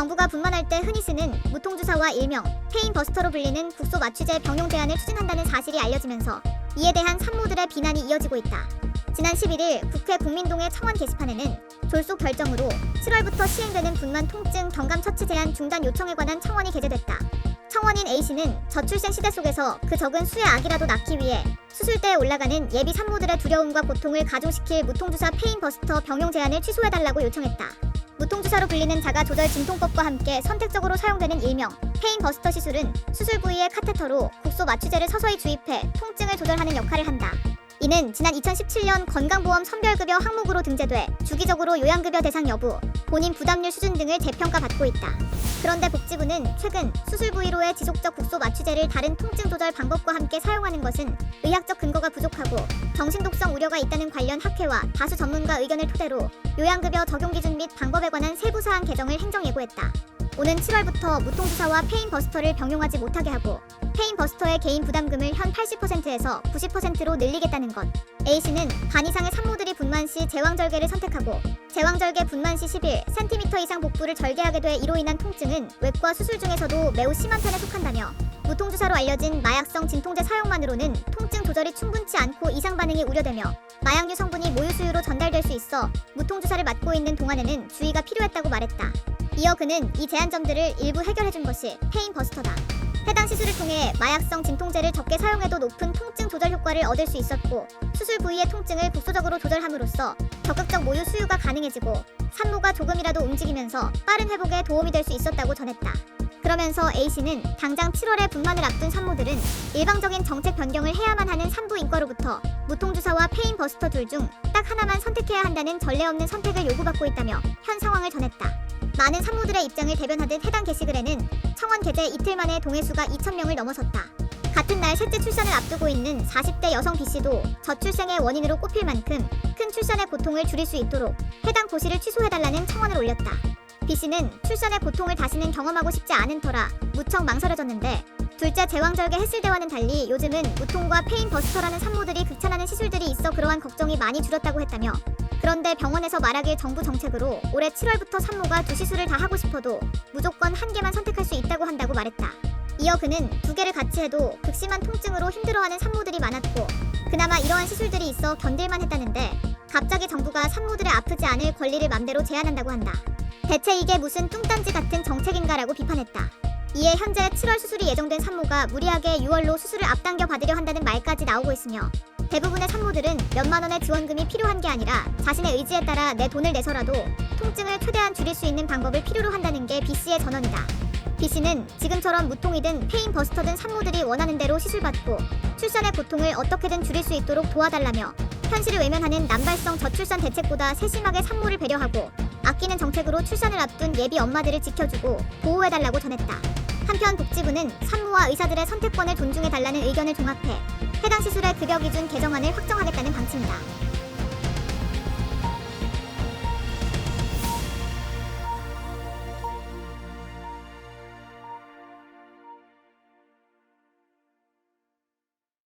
정부가 분만할 때 흔히 쓰는 무통주사와 일명 페인버스터로 불리는 국소 마취제 병용 제한을 추진한다는 사실이 알려지면서 이에 대한 산모들의 비난이 이어지고 있다. 지난 11일 국회 국민동의 청원 게시판에는 졸속 결정으로 7월부터 시행되는 분만 통증 경감 처치 제한 중단 요청에 관한 청원이 게재됐다. 청원인 A씨는 저출생 시대 속에서 그 적은 수의 아기라도 낳기 위해 수술대에 올라가는 예비 산모들의 두려움과 고통을 가중시킬 무통주사 페인버스터 병용 제한을 취소해달라고 요청했다. 무통주사로 불리는 자가 조절 진통법과 함께 선택적으로 사용되는 일명 페인버스터 시술은 수술 부위에 카테터로 국소 마취제를 서서히 주입해 통증을 조절하는 역할을 한다. 이는 지난 2017년 건강보험 선별급여 항목으로 등재돼 주기적으로 요양급여 대상 여부, 본인 부담률 수준 등을 재평가받고 있다. 그런데 복지부는 최근 수술 부위로의 지속적 국소 마취제를 다른 통증 조절 방법과 함께 사용하는 것은 의학적 근거가 부족하고 정신독성 우려가 있다는 관련 학회와 다수 전문가 의견을 토대로 요양급여 적용 기준 및 방법에 관한 세부 사항 개정을 행정 예고했다. 오는 7월부터 무통주사와 페인버스터를 병용하지 못하게 하고 페인버스터의 개인 부담금을 현 80%에서 90%로 늘리겠다는 것. A씨는 반 이상의 산모들이 분만 시 제왕절개를 선택하고 제왕절개 분만 시11 cm 이상 복부를 절개하게 돼 이로 인한 통증은 외과 수술 중에서도 매우 심한 편에 속한다며 무통주사로 알려진 마약성 진통제 사용만으로는 통증 조절이 충분치 않고 이상 반응이 우려되며 마약류 성분이 모유 수유로 전달될 수 있어 무통주사를 맞고 있는 동안에는 주의가 필요했다고 말했다. 이어 그는 이 제한점들을 일부 해결해준 것이 페인버스터다. 해당 시술을 통해 마약성 진통제를 적게 사용해도 높은 통증 조절 효과를 얻을 수 있었고 수술 부위의 통증을 국소적으로 조절함으로써 적극적 모유 수유가 가능해지고 산모가 조금이라도 움직이면서 빠른 회복에 도움이 될 수 있었다고 전했다. 그러면서 A씨는 당장 7월에 분만을 앞둔 산모들은 일방적인 정책 변경을 해야만 하는 산부 인과로부터 무통주사와 페인버스터 둘 중 딱 하나만 선택해야 한다는 전례 없는 선택을 요구받고 있다며 현 상황을 전했다. 많은 산모들의 입장을 대변하듯 해당 게시글에는 청원 게재 이틀 만에 동의수가 2,000명을 넘어섰다. 같은 날 셋째 출산을 앞두고 있는 40대 여성 B씨도 저출생의 원인으로 꼽힐 만큼 큰 출산의 고통을 줄일 수 있도록 해당 고시를 취소해달라는 청원을 올렸다. B씨는 출산의 고통을 다시는 경험하고 싶지 않은 터라 무척 망설여졌는데 둘째 제왕절개 했을 때와는 달리 요즘은 무통과 페인버스터라는 산모들이 극찬하는 시술들이 있어 그러한 걱정이 많이 줄었다고 했다며 그런데 병원에서 말하길 정부 정책으로 올해 7월부터 산모가 두 시술을 다 하고 싶어도 무조건 한 개만 선택할 수 있다고 한다고 말했다. 이어 그는 두 개를 같이 해도 극심한 통증으로 힘들어하는 산모들이 많았고 그나마 이러한 시술들이 있어 견딜만 했다는데 갑자기 정부가 산모들의 아프지 않을 권리를 맘대로 제한한다고 한다. 대체 이게 무슨 뚱딴지 같은 정책인가라고 비판했다. 이에 현재 7월 수술이 예정된 산모가 무리하게 6월로 수술을 앞당겨 받으려 한다는 말까지 나오고 있으며 대부분의 산모들은 몇만 원의 지원금이 필요한 게 아니라 자신의 의지에 따라 내 돈을 내서라도 통증을 최대한 줄일 수 있는 방법을 필요로 한다는 게 B 씨의 전언이다. B 씨는 지금처럼 무통이든 페인버스터든 산모들이 원하는 대로 시술받고 출산의 고통을 어떻게든 줄일 수 있도록 도와달라며 현실을 외면하는 남발성 저출산 대책보다 세심하게 산모를 배려하고 아끼는 정책으로 출산을 앞둔 예비 엄마들을 지켜주고 보호해달라고 전했다. 한편 복지부는 산모와 의사들의 선택권을 존중해달라는 의견을 종합해 해당 시술의 급여 기준 개정안을 확정하겠다는 방침이다.